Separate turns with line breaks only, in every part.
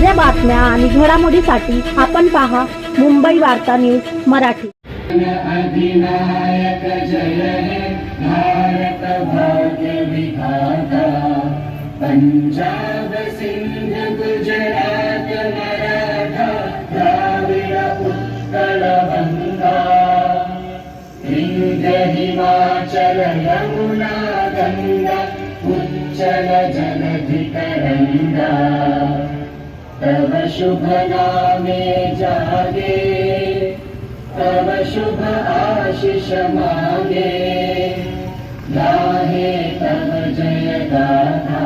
ताज्या बातम्या आणि घडामोडीसाठी आपण पहा मुंबई वार्ता न्यूज मराठी.
पंजाब सिंध गुजरात मराठा द्राविड उत्कल बंगा हिंद हिमाचल यमुना गंगा उच्चल जलधिकरंगा. तव शुभ नामे जागे तव शुभ आशिष मागे। गाहे तव जय गाथा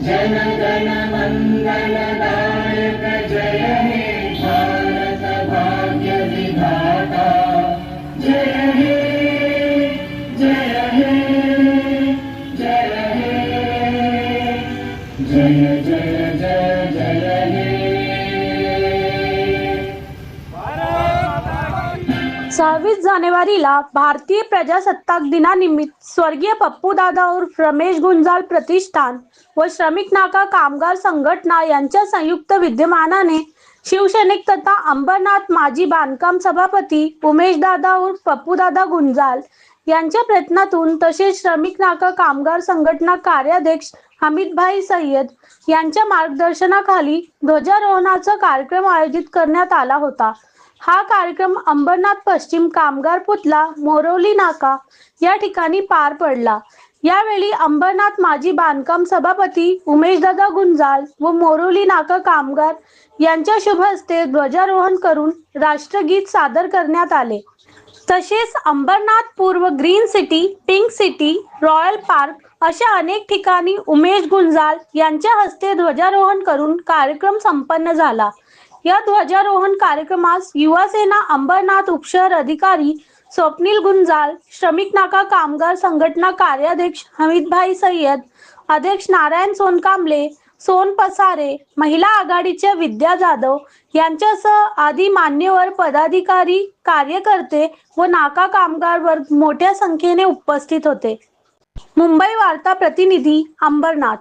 जन गण मंगल नायक जय हे भारत भाग्य विधाता। जय हे जय हे।
सव्वीस जानेवारीला भारतीय प्रजासत्ताक दिनानिमित्त स्वर्गीय पप्पू दादा उर्फ रमेश गुंजाल प्रतिष्ठान व श्रमिक नाका कामगार संघटना यांच्या संयुक्त विद्यमानाने शिवसैनिक तथा अंबरनाथ माजी बांधकाम सभापती उमेश दादा उर्फ पप्पू दादा गुंजाल यांच्या प्रयत्नातून तसेच श्रमिक नाका कामगार संघटना कार्याध्यक्ष हमीदभाई सय्यद यांच्या मार्गदर्शनाखाली ध्वजारोहणाचा कार्यक्रम आयोजित करण्यात आला होता. हा कार्यक्रम अंबरनाथ पश्चिम कामगार पुतला मोरवली नाका या ठिकाणी पार पडला. यावेळी अंबरनाथ माजी बांधकाम सभापती उमेशदादा गुंजाल व मोरवली नाका कामगार यांच्या शुभ हस्ते ध्वजारोहण करून राष्ट्रगीत सादर करण्यात आले. तसेच अंबरनाथ पूर्व green city pink city royal park अशा अनेक ठिकाणी उमेश गुंजाल यांच्या हस्ते ध्वजारोहण करून कार्यक्रम संपन्न झाला. या ध्वजारोहण कार्यक्रमास युवासेना अंबरनाथ उपशहर अधिकारी स्वप्नील गुंजाल श्रमिक नाका कामगार संघटना कार्याध्यक्ष हमीदभाई सय्यद अध्यक्ष नारायण सोनकांबले सोन पसारे महिला आघाडीच्या विद्या जाधव यांच्यासह आदी मान्यवर पदाधिकारी कार्यकर्ते व नाका कामगार वर्ग मोठ्या संख्येने उपस्थित होते. मुंबई वार्ता प्रतिनिधी अंबरनाथ.